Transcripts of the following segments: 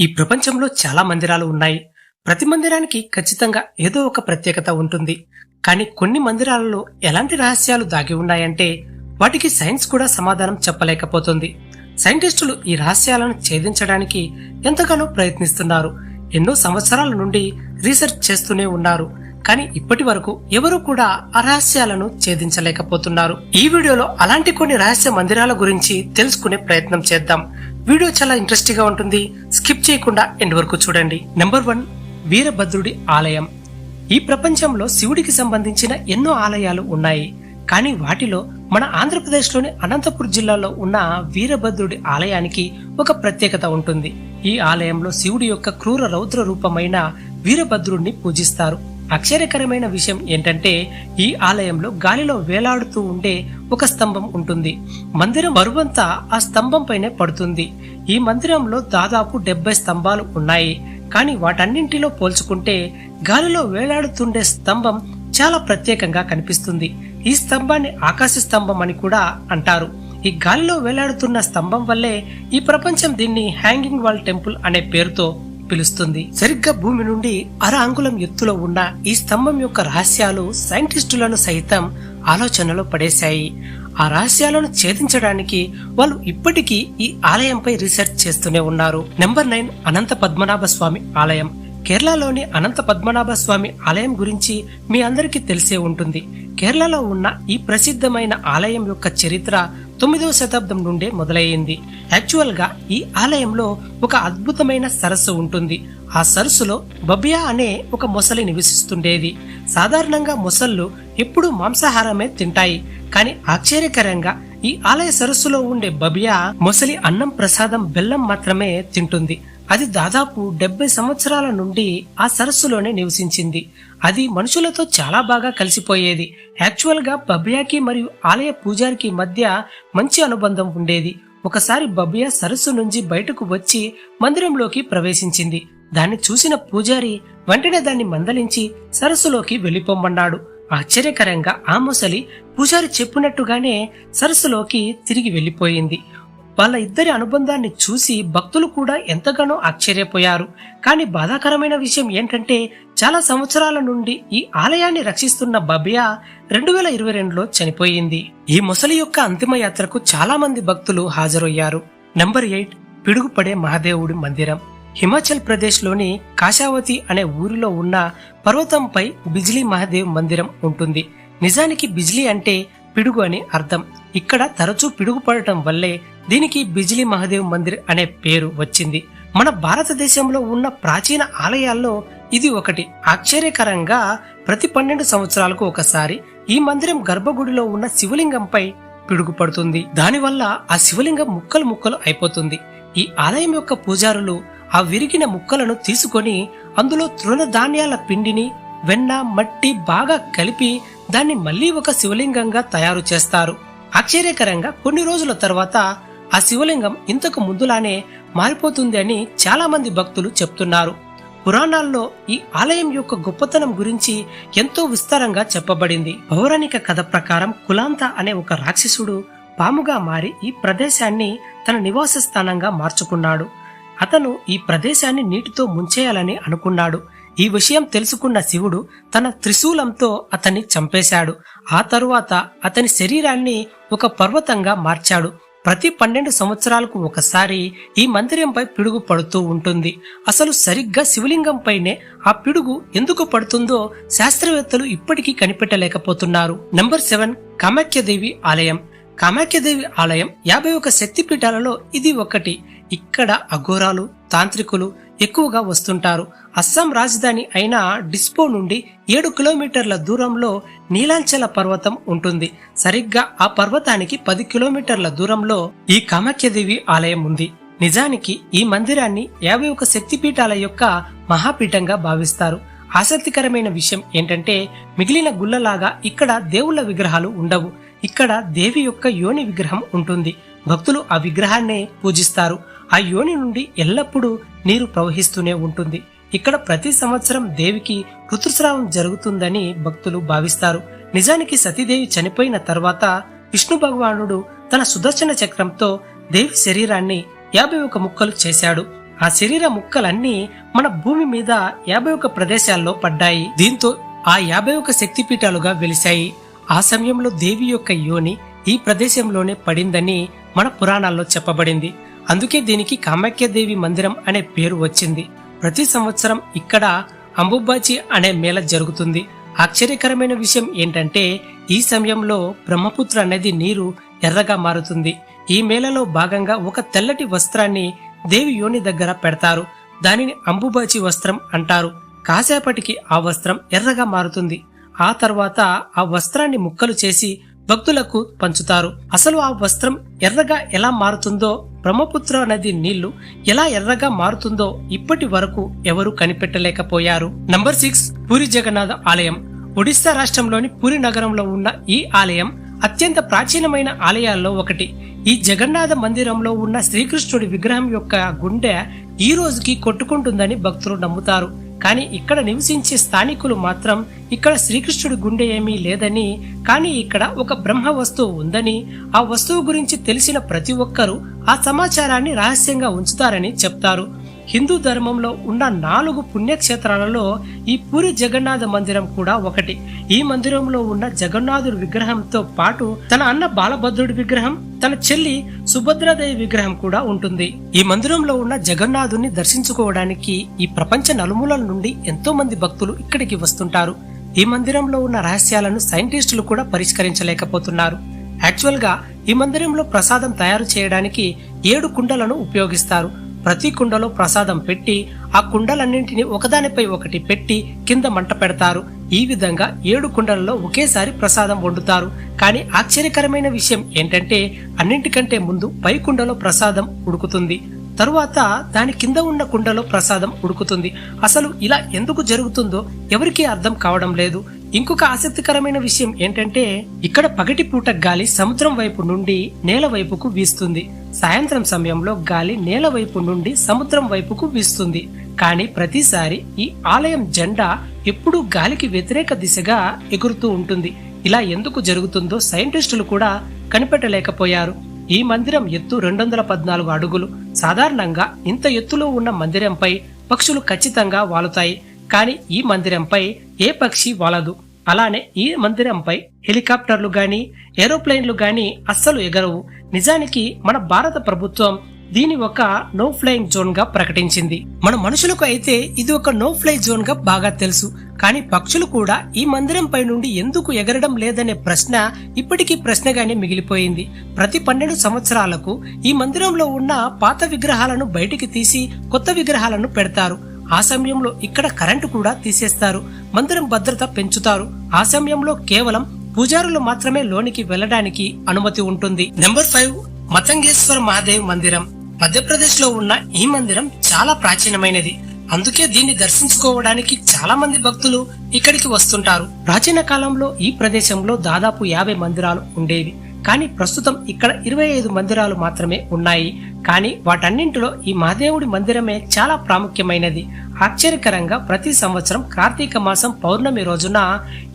ఈ ప్రపంచంలో చాలా మందిరాలు ఉన్నాయి. ప్రతి మందిరానికి ఖచ్చితంగా ఏదో ఒక ప్రత్యేకత ఉంటుంది. కానీ కొన్ని మందిరాలలో ఎలాంటి రహస్యాలు దాగి ఉన్నాయంటే వాటికి సైన్స్ కూడా సమాధానం చెప్పలేకపోతుంది. సైంటిస్టులు ఈ రహస్యాలను ఛేదించడానికి ఎంతగానో ప్రయత్నిస్తున్నారు. ఎన్నో సంవత్సరాల నుండి రీసెర్చ్ చేస్తూనే ఉన్నారు. కానీ ఇప్పటి వరకు ఎవరు కూడా ఆ రహస్యాలను ఛేదించలేకపోతున్నారు. ఈ వీడియోలో అలాంటి కొన్ని రహస్య మందిరాల గురించి తెలుసుకునే ప్రయత్నం చేద్దాం. వీడియో చాలా ఇంట్రెస్టింగ్గా ఉంటుంది. స్కిప్ చేయకుండా ఎండ్ వరకు చూడండి. నెంబర్ వన్ వీరభద్రుడి ఆలయం. ఈ ప్రపంచంలో శివుడికి సంబంధించిన ఎన్నో ఆలయాలు ఉన్నాయి. కానీ వాటిలో మన ఆంధ్రప్రదేశ్లోని అనంతపురం జిల్లాలో ఉన్న వీరభద్రుడి ఆలయానికి ఒక ప్రత్యేకత ఉంటుంది. ఈ ఆలయంలో శివుడి యొక్క క్రూర రౌద్ర రూపమైన వీరభద్రుడిని పూజిస్తారు. ఆశ్చర్యకరమైన విషయం ఏంటంటే ఈ ఆలయంలో గాలిలో వేలాడుతూ ఉండే ఒక స్తంభం ఉంటుంది. మందిరం బరువంతా ఆ స్తంభం పైనే పడుతుంది. ఈ మందిరంలో దాదాపు డెబ్బై స్తంభాలు ఉన్నాయి. కానీ వాటన్నింటిలో పోల్చుకుంటే గాలిలో వేలాడుతుండే స్తంభం చాలా ప్రత్యేకంగా కనిపిస్తుంది. ఈ స్తంభాన్ని ఆకాశ స్తంభం అని కూడా అంటారు. ఈ గాలిలో వేలాడుతున్న స్తంభం వల్లే ఈ ప్రపంచం దీన్ని హ్యాంగింగ్ వాల్ టెంపుల్ అనే పేరుతో పిలుస్తుంది. సరిగ్గా భూమి నుండి అర అంగుళం ఎత్తులో ఉన్న ఈ స్తంభం యొక్క రహస్యాలు సైంటిస్టులను సైతం ఆలోచనలో పడేశాయి. ఆ రహస్యాలను ఛేదించడానికి వాళ్ళు ఇప్పటికీ ఈ ఆలయంపై రీసెర్చ్ చేస్తూనే ఉన్నారు. నెంబర్ నైన్ అనంత పద్మనాభ స్వామి ఆలయం. కేరళలోని అనంత పద్మనాభ స్వామి ఆలయం గురించి మీ అందరికీ తెలిసే ఉంటుంది. కేరళలో ఉన్న ఈ ప్రసిద్ధమైన ఆలయం యొక్క చరిత్ర తొమ్మిదవ శతాబ్దం నుండే మొదలయ్యింది. యాక్చువల్గా ఈ ఆలయంలో ఒక అద్భుతమైన సరస్సు ఉంటుంది. ఆ సరస్సులో బబియా అనే ఒక మొసలి నివసిస్తుండేది. సాధారణంగా మొసళ్ళు ఎప్పుడూ మాంసాహారమే తింటాయి. కానీ ఆశ్చర్యకరంగా ఈ ఆలయ సరస్సులో ఉండే బబియా మొసలి అన్నం ప్రసాదం బెల్లం మాత్రమే తింటుంది. అది దాదాపు డెబ్బై సంవత్సరాల నుండి ఆ సరస్సులోనే నివసించింది. అది మనుషులతో చాలా బాగా కలిసిపోయేది. యాక్చువల్గా మరియు ఆలయ పూజారికి మధ్య మంచి అనుబంధం ఉండేది. ఒకసారి బబియా సరస్సు నుంచి బయటకు వచ్చి మందిరంలోకి ప్రవేశించింది. దాన్ని చూసిన పూజారి వెంటనే దాన్ని మందలించి సరస్సులోకి వెళ్ళిపోమన్నాడు ఆశ్చర్యకరంగా ఆ ముసలి పూజారి చెప్పినట్టుగానే సరస్సులోకి తిరిగి వెళ్ళిపోయింది. వాళ్ళ ఇద్దరి అనుబంధాన్ని చూసి భక్తులు కూడా ఎంతగానో ఆశ్చర్యపోయారు. కానీ బాధాకరమైన విషయం ఏంటంటే చాలా సంవత్సరాల నుండి ఈ ఆలయాన్ని రక్షిస్తున్న బబియా రెండు వేల ఇరవై రెండులో చనిపోయింది. ఈ మొసలి యొక్క అంతిమ యాత్రకు చాలా మంది భక్తులు హాజరయ్యారు. నెంబర్ ఎయిట్ పిడుగుపడే మహాదేవుడి మందిరం. హిమాచల్ ప్రదేశ్లోని కాశావతి అనే ఊరిలో ఉన్న పర్వతంపై బిజ్లీ మహాదేవ్ మందిరం ఉంటుంది. నిజానికి బిజ్లీ అంటే పిడుగు అని అర్థం. ఇక్కడ తరచూ పిడుగు పడటం వల్లే దీనికి బిజిలీ మహాదేవ్ మందిర్ అనే పేరు వచ్చింది. మన భారతదేశంలో ఉన్న ప్రాచీన ఆలయాల్లో ఇది ఒకటి. ఆశ్చర్యకరంగా ప్రతి పన్నెండు సంవత్సరాలకు ఒకసారి ఈ మందిరం గర్భగుడిలో ఉన్న శివలింగంపై పిడుగుపడుతుంది. దానివల్ల ఆ శివలింగం ముక్కలు ముక్కలు అయిపోతుంది. ఈ ఆలయం యొక్క పూజారులు ఆ విరిగిన ముక్కలను తీసుకొని అందులో తృణధాన్యాల పిండిని వెన్న మట్టి బాగా కలిపి దాన్ని మళ్ళీ ఒక శివలింగంగా తయారు చేస్తారు. ఆశ్చర్యకరంగా కొన్ని రోజుల తర్వాత ఆ శివలింగం ఇంతకు ముందులానే మారిపోతుంది అని చాలామంది భక్తులు చెప్తున్నారు. పురాణాల్లో ఈ ఆలయం యొక్క గొప్పతనం గురించి ఎంతో విస్తారంగా చెప్పబడింది. పౌరాణిక కథ ప్రకారం కులాంత అనే ఒక రాక్షసుడు పాముగా మారి ఈ ప్రదేశాన్ని తన నివాస స్థానంగా మార్చుకున్నాడు. అతను ఈ ప్రదేశాన్ని నీటితో ముంచేయాలని అనుకున్నాడు. ఈ విషయం తెలుసుకున్న శివుడు తన త్రిశూలంతో అతన్ని చంపేశాడు. ఆ తరువాత అతని శరీరాన్ని ఒక పర్వతంగా మార్చాడు. ప్రతి పన్నెండు సంవత్సరాలకు ఒకసారి ఈ మందిరంపై పిడుగు పడుతూ ఉంటుంది. అసలు సరిగ్గా శివలింగంపైనే ఆ పిడుగు ఎందుకు పడుతుందో శాస్త్రవేత్తలు ఇప్పటికీ కనిపెట్టలేకపోతున్నారు. నంబర్ సెవెన్ కామాఖ్యదేవి ఆలయం. కామాఖ్యదేవి ఆలయం యాభై ఒక శక్తిపీఠాలలో ఇది ఒకటి. ఇక్కడ అఘోరాలు తాంత్రికులు ఎక్కువగా వస్తుంటారు. అస్సాం రాజధాని అయిన డిస్పో నుండి ఏడు కిలోమీటర్ల దూరంలో నీలాంచల పర్వతం ఉంటుంది. సరిగ్గా ఆ పర్వతానికి పది కిలోమీటర్ల దూరంలో ఈ కామాఖ్యదేవి ఆలయం ఉంది. నిజానికి ఈ మందిరాన్ని యాభై ఒక శక్తిపీఠాల యొక్క మహాపీఠంగా భావిస్తారు. ఆసక్తికరమైన విషయం ఏంటంటే మిగిలిన గుళ్ళలాగా ఇక్కడ దేవుళ్ళ విగ్రహాలు ఉండవు. ఇక్కడ దేవి యొక్క యోని విగ్రహం ఉంటుంది. భక్తులు ఆ విగ్రహాన్నే పూజిస్తారు. ఆ యోని నుండి ఎల్లప్పుడూ నీరు ప్రవహిస్తూనే ఉంటుంది. ఇక్కడ ప్రతి సంవత్సరం దేవికి ఋతుస్రావం జరుగుతుందని భక్తులు భావిస్తారు. నిజానికి సతీదేవి చనిపోయిన తర్వాత విష్ణు భగవానుడు తన సుదర్శన చక్రంతో దేవి శరీరాన్ని యాభై ఒక ముక్కలు చేశాడు. ఆ శరీర ముక్కలన్నీ మన భూమి మీద యాభై ఒక ప్రదేశాల్లో పడ్డాయి. దీంతో ఆ యాభై ఒక శక్తిపీఠాలుగా వెలిశాయి. ఆ సమయంలో దేవి యొక్క యోని ఈ ప్రదేశంలోనే పడిందని మన పురాణాల్లో చెప్పబడింది. అందుకే దీనికి కామాఖ్యదేవి మందిరం అనే పేరు వచ్చింది. ప్రతి సంవత్సరం ఇక్కడ అంబుబాచి అనే మేళ జరుగుతుంది. ఆశ్చర్యకరమైన విషయం ఏంటంటే ఈ సమయంలో బ్రహ్మపుత్ర నది నీరు ఎర్రగా మారుతుంది. ఈ మేళలో భాగంగా ఒక తెల్లటి వస్త్రాన్ని దేవి యోని దగ్గర పెడతారు. దానిని అంబుబాచి వస్త్రం అంటారు. కాసేపటికి ఆ వస్త్రం ఎర్రగా మారుతుంది. ఆ తర్వాత ఆ వస్త్రాన్ని ముక్కలు చేసి భక్తులకు పంచుతారు. అసలు ఆ వస్త్రం ఎర్రగా ఎలా మారుతుందో బ్రహ్మపుత్ర నది నీళ్ళు ఎలా ఎర్రగా మారుతుందో ఇప్పటి వరకు ఎవరు కనిపెట్టలేకపోయారు. నంబర్ సిక్స్ పూరి జగన్నాథ ఆలయం. ఒడిశా రాష్ట్రంలోని పూరి నగరంలో ఉన్న ఈ ఆలయం అత్యంత ప్రాచీనమైన ఆలయాల్లో ఒకటి. ఈ జగన్నాథ మందిరంలో ఉన్న శ్రీకృష్ణుడి విగ్రహం యొక్క గుండె ఈ రోజుకి కొట్టుకుంటుందని భక్తులు నమ్ముతారు. కానీ ఇక్కడ నివసించే స్థానికులు మాత్రం ఇక్కడ శ్రీకృష్ణుడి గుండె ఏమీ లేదని కానీ ఇక్కడ ఒక బ్రహ్మ వస్తువు ఉందని ఆ వస్తువు గురించి తెలిసిన ప్రతి ఒక్కరూ ఆ సమాచారాన్ని రహస్యంగా ఉంచుతారని చెప్తారు. హిందూ ధర్మంలో ఉన్న నాలుగు పుణ్యక్షేత్రాలలో ఈ పూరి జగన్నాథ మందిరం కూడా ఒకటి. ఈ మందిరంలో ఉన్న జగన్నాథుడి విగ్రహంతో పాటు తన అన్న బాలభద్రుడి విగ్రహం తన చెల్లి సుభద్రాదేవి విగ్రహం కూడా ఉంటుంది. ఈ మందిరంలో ఉన్న జగన్నాథుని దర్శించుకోవడానికి ఈ ప్రపంచ నలుమూలల నుండి ఎంతో మంది భక్తులు ఇక్కడికి వస్తుంటారు. ఈ మందిరంలో ఉన్న రహస్యాలను సైంటిస్టులు కూడా పరిష్కరించలేకపోతున్నారు. యాక్చువల్గా ఈ మందిరంలో ప్రసాదం తయారు చేయడానికి ఏడు కుండలను ఉపయోగిస్తారు. ప్రతి కుండలో ప్రసాదం పెట్టి ఆ కుండలన్నింటినీ ఒకదానిపై ఒకటి పెట్టి కింద మంట పెడతారు. ఈ విధంగా ఏడు కుండలలో ఒకేసారి ప్రసాదం వండుతారు. కానీ ఆశ్చర్యకరమైన విషయం ఏంటంటే అన్నింటికంటే ముందు పై కుండలో ప్రసాదం ఉడుకుతుంది. తరువాత దాని కింద ఉన్న కుండలో ప్రసాదం ఉడుకుతుంది. అసలు ఇలా ఎందుకు జరుగుతుందో ఎవరికీ అర్థం కావడం లేదు. ఇంకొక ఆసక్తికరమైన విషయం ఏంటంటే ఇక్కడ పగటిపూట గాలి సముద్రం వైపు నుండి నేల వైపుకు వీస్తుంది. సాయంత్రం సమయంలో గాలి నేల వైపు నుండి సముద్రం వైపుకు వీస్తుంది. కానీ ప్రతిసారి ఈ ఆలయం జెండా ఎప్పుడూ గాలికి వ్యతిరేక దిశగా ఎగురుతూ ఉంటుంది. ఇలా ఎందుకు జరుగుతుందో సైంటిస్టులు కూడా కనిపెట్టలేకపోయారు. ఈ మందిరం ఎత్తు రెండు వందల పద్నాలుగు అడుగులు. సాధారణంగా ఇంత ఎత్తులో ఉన్న మందిరంపై పక్షులు ఖచ్చితంగా వాలుతాయి. కానీ ఈ మందిరంపై ఏ పక్షి వాలదు. అలానే ఈ మందిరంపై హెలికాప్టర్లు గాని ఏరోప్లేన్లు గాని అస్సలు ఎగరవు. నిజానికి మన భారత ప్రభుత్వం దీని ఒక నో ఫ్లైయింగ్ జోన్గా ప్రకటించింది. మన మనుషులకు అయితే ఇది ఒక నో ఫ్లై జోన్గా బాగా తెలుసు. కానీ పక్షులు కూడా ఈ మందిరం పై నుండి ఎందుకు ఎగరడం లేదనే ప్రశ్న ఇప్పటికీ ప్రశ్నగానే మిగిలిపోయింది. ప్రతి పన్నెండు సంవత్సరాలకు ఈ మందిరంలో ఉన్న పాత విగ్రహాలను బయటికి తీసి కొత్త విగ్రహాలను పెడతారు. ఆ సమయంలో ఇక్కడ కరెంటు కూడా తీసేస్తారు. మందిరం భద్రత పెంచుతారు. ఆ సమయంలో కేవలం పూజారులు మాత్రమే లోనికి వెళ్ళడానికి అనుమతి ఉంటుంది. నెంబర్ ఫైవ్ మతంగేశ్వర మహాదేవ్ మందిరం. మధ్యప్రదేశ్లో ఉన్న ఈ మందిరం చాలా ప్రాచీనమైనది. అందుకే దీన్ని దర్శించుకోవడానికి చాలా మంది భక్తులు ఇక్కడికి వస్తుంటారు. ప్రాచీన కాలంలో ఈ ప్రదేశంలో దాదాపు యాభై మందిరాలు ఉండేవి. కానీ ప్రస్తుతం ఇక్కడ ఇరవై ఐదు మందిరాలు మాత్రమే ఉన్నాయి. కానీ వాటన్నింటిలో ఈ మహాదేవుడి మందిరమే చాలా ప్రాముఖ్యమైనది. ఆశ్చర్యకరంగా ప్రతి సంవత్సరం కార్తీక మాసం పౌర్ణమి రోజున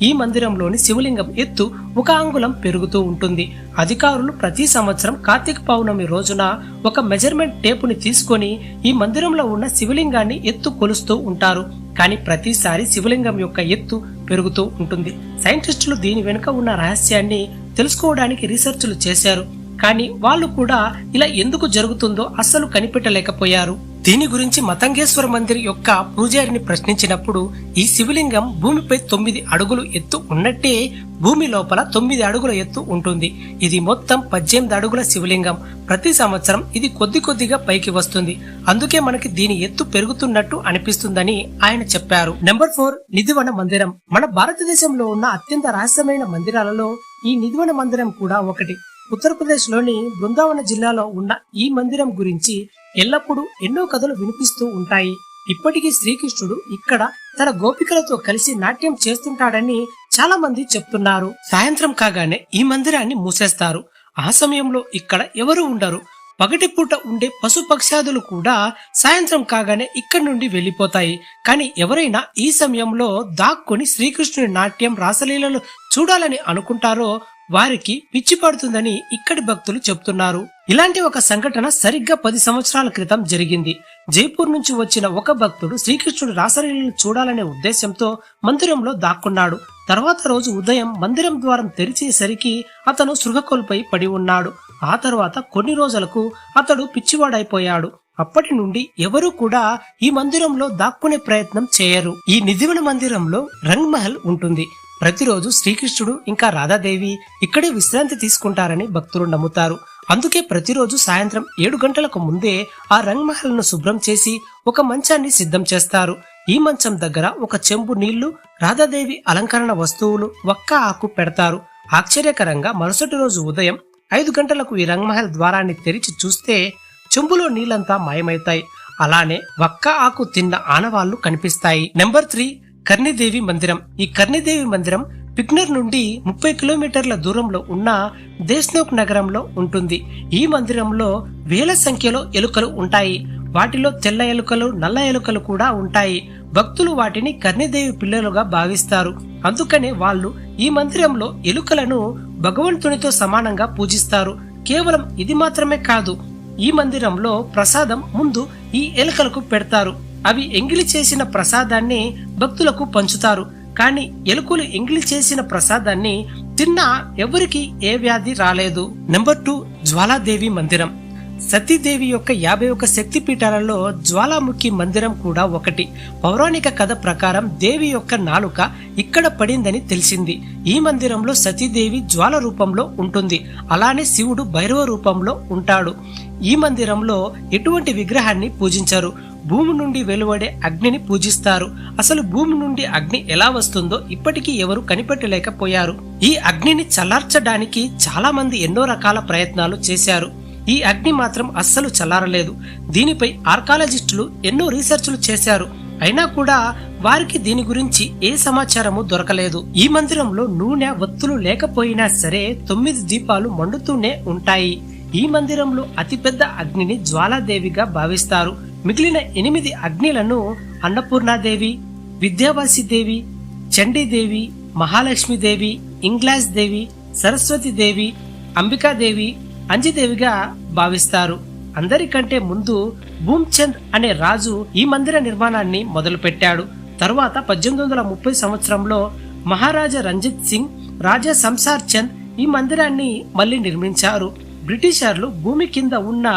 ఈ మందిరంలోని శివలింగం ఎత్తు ఒక అంగుళం పెరుగుతూ ఉంటుంది. అధికారులు ప్రతి సంవత్సరం కార్తీక పౌర్ణమి రోజున ఒక మెజర్మెంట్ టేపుని తీసుకొని ఈ మందిరంలో ఉన్న శివలింగాన్ని ఎత్తు కొలుస్తూ ఉంటారు. కానీ ప్రతిసారి శివలింగం యొక్క ఎత్తు పెరుగుతూ ఉంటుంది. సైంటిస్టులు దీని వెనుక ఉన్న రహస్యాన్ని తెలుసుకోవడానికి రీసెర్చ్లు చేశారు. కానీ వాళ్ళు కూడా ఇలా ఎందుకు జరుగుతుందో అస్సలు కనిపెట్టలేకపోయారు. దీని గురించి మతంగేశ్వర మందిర్ యొక్క పూజారిని ప్రశ్నించినప్పుడు ఈ శివలింగం భూమిపై తొమ్మిది అడుగులు ఎత్తు ఉన్నట్టే భూమి లోపల తొమ్మిది అడుగుల ఎత్తు ఉంటుంది. ఇది మొత్తం పద్దెనిమిది అడుగుల శివలింగం. ప్రతి సంవత్సరం ఇది కొద్ది కొద్దిగా పైకి వస్తుంది. అందుకే మనకి దీని ఎత్తు పెరుగుతున్నట్టు అనిపిస్తుందని ఆయన చెప్పారు. నెంబర్ ఫోర్ నిధివన మందిరం. మన భారతదేశంలో ఉన్న అత్యంత రహస్యమైన మందిరాలలో ఈ నిధివన మందిరం కూడా ఒకటి. ఉత్తరప్రదేశ్లోని బృందావన జిల్లాలో ఉన్న ఈ మందిరం గురించి ఎల్లప్పుడూ ఎన్నో కథలు వినిపిస్తూ ఉంటాయి. ఇప్పటికీ శ్రీకృష్ణుడు ఇక్కడ తన గోపికలతో కలిసి నాట్యం చేస్తుంటాడని చాలా మంది చెప్తున్నారు. సాయంత్రం కాగానే ఈ మందిరాన్ని మూసేస్తారు. ఆ సమయంలో ఇక్కడ ఎవరు ఉండరు. పగటిపూట ఉండే పశు పక్షాదులు కూడా సాయంత్రం కాగానే ఇక్కడి నుండి వెళ్ళిపోతాయి కానీ ఎవరైనా ఈ సమయంలో దాక్కుని శ్రీకృష్ణుడి నాట్యం రాసలీలలు చూడాలని అనుకుంటారో వారికి పిచ్చి పడుతుందని ఇక్కడి భక్తులు చెప్తున్నారు. ఇలాంటి ఒక సంఘటన సరిగ్గా పది సంవత్సరాల క్రితం జరిగింది. జైపూర్ నుంచి వచ్చిన ఒక భక్తుడు శ్రీకృష్ణుడు రాసలీలను చూడాలనే ఉద్దేశంతో మందిరంలో దాక్కున్నాడు. తర్వాత రోజు ఉదయం మందిరం ద్వారం తెరిచేసరికి అతను సృగకోల్పై పడి ఉన్నాడు. ఆ తర్వాత కొన్ని రోజులకు అతడు పిచ్చివాడైపోయాడు. అప్పటి నుండి ఎవరూ కూడా ఈ మందిరంలో దాక్కునే ప్రయత్నం చేయరు. ఈ నిధివన మందిరంలో రంగ్ మహల్ ఉంటుంది. ప్రతిరోజు శ్రీకృష్ణుడు ఇంకా రాధాదేవి ఇక్కడే విశ్రాంతి తీసుకుంటారని భక్తులు నమ్ముతారు. అందుకే ప్రతిరోజు సాయంత్రం ఏడు గంటలకు ముందే ఆ రంగ్ శుభ్రం చేసి ఒక మంచాన్ని సిద్ధం చేస్తారు. ఈ మంచం దగ్గర ఒక చెంబు నీళ్ళు రాధాదేవి అలంకరణ వస్తువులు ఒక్క ఆకు పెడతారు. ఆశ్చర్యకరంగా మరుసటి రోజు ఉదయం ఐదు గంటలకు ఈ రంగమహల్ ద్వారాన్ని తెరిచి చూస్తే చెంబులో నీళ్ళంతా మాయమైతాయి అలానే వక్క ఆకు తిన్న ఆనవాళ్ళు కనిపిస్తాయి. నెంబర్ త్రీ కర్ణిదేవి మందిరం. ఈ కర్ణిదేవి మందిరం పిక్నర్ నుండి ముప్పై కిలోమీటర్ల దూరంలో ఉన్న దేశ్నోక్ నగరంలో ఉంటుంది. ఈ మందిరంలో వేల సంఖ్యలో ఎలుకలు ఉంటాయి. వాటిలో తెల్ల ఎలుకలు నల్ల ఎలుకలు కూడా ఉంటాయి. భక్తులు వాటిని కర్ణిదేవి పిల్లలుగా భావిస్తారు. అందుకనే వాళ్ళు ఈ మందిరంలో ఎలుకలను భగవంతునితో సమానంగా పూజిస్తారు. కేవలం ఇది మాత్రమే కాదు ఈ మందిరంలో ప్రసాదం ముందు ఈ ఎలుకలకు పెడతారు. అవి ఎంగిలి చేసిన ప్రసాదాన్ని భక్తులకు పంచుతారు. కానీ ఎలుకలు ఎంగిలి చేసిన ప్రసాదాన్ని తిన్నా ఎవరికి ఏ వ్యాధి రాలేదు. నెంబర్ టూ జ్వాలాదేవి మందిరం. సతీదేవి యొక్క యాభై ఒక శక్తి పీఠాలలో జ్వాలాముఖి మందిరం కూడా ఒకటి. పౌరాణిక కథ ప్రకారం దేవి యొక్క నాలుక ఇక్కడ పడిందని తెలిసింది. ఈ మందిరంలో సతీదేవి జ్వాల రూపంలో ఉంటుంది. అలానే శివుడు భైరవ రూపంలో ఉంటాడు. ఈ మందిరంలో ఎటువంటి విగ్రహాన్ని పూజించరు. భూమి నుండి వెలువడే అగ్నిని పూజిస్తారు. అసలు భూమి నుండి అగ్ని ఎలా వస్తుందో ఇప్పటికీ ఎవరు కనిపెట్టలేకపోయారు. ఈ అగ్నిని చల్లార్చడానికి చాలా మంది ఎన్నో రకాల ప్రయత్నాలు చేశారు. ఈ అగ్ని మాత్రం అస్సలు చల్లారలేదు. దీనిపై ఆర్కాలజిస్టులు ఎన్నో రీసెర్చ్లు చేశారు. అయినా కూడా వారికి దీని గురించి ఏ సమాచారము దొరకలేదు. ఈ మందిరంలో నూనె ఒత్తులు లేకపోయినా సరే తొమ్మిది దీపాలు మండుతూనే ఉంటాయి. ఈ మందిరంలో అతిపెద్ద అగ్నిని జ్వాలాదేవిగా భావిస్తారు. మిగిలిన ఎనిమిది అగ్నిలను అన్నపూర్ణాదేవి విద్యావాసిదేవి చండీదేవి మహాలక్ష్మీదేవి ఇంగ్లాస్ దేవి సరస్వతి దేవి అంబికాదేవి అంజిదేవిగా భావిస్తారు. అందరికంటే ముందు భూమ్చంద్ అనే రాజు ఈ మందిర నిర్మాణాన్ని మొదలుపెట్టాడు. తరువాత పద్దెనిమిది వందల ముప్పై సంవత్సరంలో మహారాజా రంజిత్ సింగ్ రాజా సంసార్ చంద్ ఈ మందిరాన్ని మళ్ళీ నిర్మించారు. బ్రిటిషర్లు భూమి కింద ఉన్న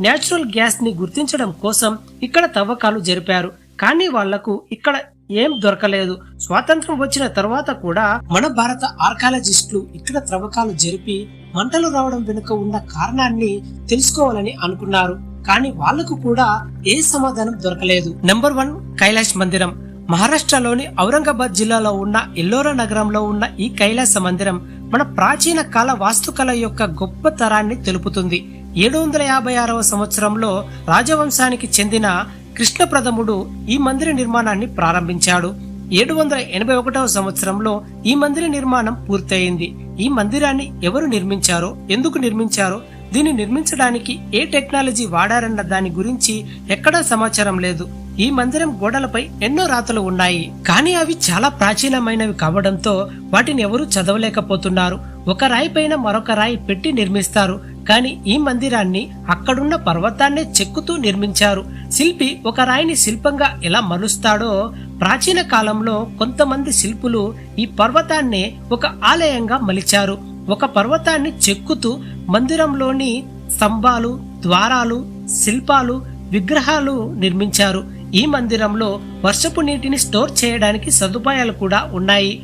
నేచురల్ గ్యాస్ని గుర్తించడం కోసం ఇక్కడ తవ్వకాలు జరిపారు. కానీ వాళ్ళకు ఇక్కడ ఏం దొరకలేదు. స్వాతంత్రం వచ్చిన తర్వాత కూడా మన భారత ఆర్కాలజిస్టులు ఇక్కడ త్రవ్వకాలు జరిపి మంటలు రావడం వెనుక ఉన్న కారణాన్ని తెలుసుకోవాలని అనుకున్నారు. కానీ వాళ్ళకు కూడా ఏ సమాధానం దొరకలేదు. నెంబర్ వన్ కైలాష్ మందిరం. మహారాష్ట్రలోని ఔరంగాబాద్ జిల్లాలో ఉన్న ఎల్లోరా నగరంలో ఉన్న ఈ కైలాస మందిరం మన ప్రాచీన కాల వాస్తుకళ యొక్క గొప్ప తరాన్ని తెలుపుతుంది. ఏడు వందల యాభై ఆరవ సంవత్సరంలో రాజవంశానికి చెందిన కృష్ణప్రథముడు ఈ మందిర నిర్మాణాన్ని ప్రారంభించాడు. ఏడు వందల ఎనభై ఒకటవ సంవత్సరంలో ఈ మందిర నిర్మాణం పూర్తయింది. ఈ మందిరాన్ని ఎవరు నిర్మించారో ఎందుకు నిర్మించారో దీన్ని నిర్మించడానికి ఏ టెక్నాలజీ వాడారన్న దాని గురించి ఎక్కడా సమాచారం లేదు. ఈ మందిరం గోడలపై ఎన్నో రాతలు ఉన్నాయి. కానీ అవి చాలా ప్రాచీనమైనవి కావడంతో వాటిని ఎవరూ చదవలేకపోతున్నారు. ఒక రాయి పైన మరొక రాయి పెట్టి నిర్మిస్తారు. కానీ ఈ మందిరాన్ని అక్కడున్న పర్వతాన్నే చెక్కుతూ నిర్మించారు. శిల్పి ఒక రాయిని శిల్పంగా ఎలా మలుస్తాడో ప్రాచీన కాలంలో కొంతమంది శిల్పులు ఈ పర్వతాన్నే ఒక ఆలయంగా మలిచారు. ఒక పర్వతాన్ని చెక్కుతూ మందిరంలోని స్తంభాలు ద్వారాలు శిల్పాలు విగ్రహాలు నిర్మించారు. ఈ మందిరంలో వర్షపు నీటిని స్టోర్ చేయడానికి సదుపాయాలు కూడా ఉన్నాయి.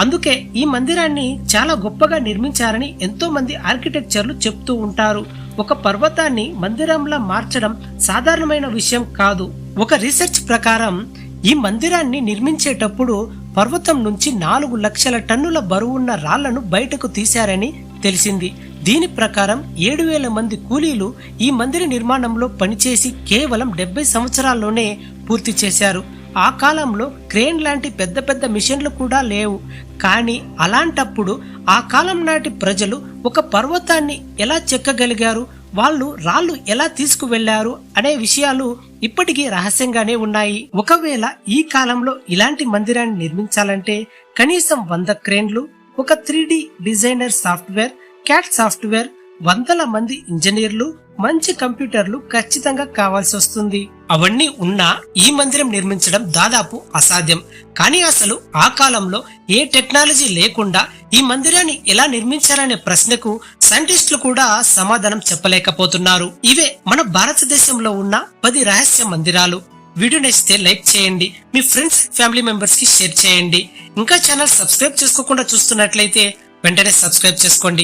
అందుకే ఈ మందిరాన్ని చాలా గొప్పగా నిర్మించారని ఎంతో మంది ఆర్కిటెక్చర్లు చెప్తూ ఉంటారు. ఒక పర్వతాన్ని మందిరంలా మార్చడం సాధారణమైన విషయం కాదు. ఒక రీసెర్చ్ ప్రకారం ఈ మందిరాన్ని నిర్మించేటప్పుడు పర్వతం నుంచి నాలుగు లక్షల టన్నుల బరువున్న రాళ్ళను బయటకు తీశారని తెలిసింది. దీని ప్రకారం ఏడు వేల మంది కూలీలు ఈ మందిర నిర్మాణంలో పనిచేసి కేవలం డెబ్బై సంవత్సరాల్లోనే పూర్తి చేశారు. ఆ కాలంలో క్రేన్ లాంటి పెద్ద పెద్ద మిషన్లు కూడా లేవు. కానీ అలాంటప్పుడు ఆ కాలం నాటి ప్రజలు ఒక పర్వతాన్ని ఎలా చెక్కగలిగారు? వాళ్ళు రాళ్ళు ఎలా తీసుకువెళ్ళారు? అనే విషయాలు ఇప్పటికీ రహస్యంగానే ఉన్నాయి. ఒకవేళ ఈ కాలంలో ఇలాంటి మందిరాన్ని నిర్మించాలంటే కనీసం వంద క్రేన్లు ఒక three designer software CAD software వందల మంది ఇంజనీర్లు మంచి కంప్యూటర్లు ఖచ్చితంగా కావాల్సి వస్తుంది. అవన్నీ ఉన్నా ఈ మందిరం నిర్మించడం దాదాపు అసాధ్యం. కానీ అసలు ఆ కాలంలో ఏ టెక్నాలజీ లేకుండా ఈ మందిరాన్ని ఎలా నిర్మించారనే ప్రశ్నకు సైంటిస్టులు కూడా సమాధానం చెప్పలేకపోతున్నారు. ఇవే మన భారతదేశంలో ఉన్న పది రహస్య మందిరాలు. వీడియో నచ్చితే లైక్ చేయండి. మీ ఫ్రెండ్స్ ఫ్యామిలీ మెంబర్స్కి షేర్ చేయండి. ఇంకా ఛానల్ సబ్స్క్రైబ్ చేసుకోకుండా చూస్తున్నట్లయితే వెంటనే సబ్స్క్రైబ్ చేసుకోండి.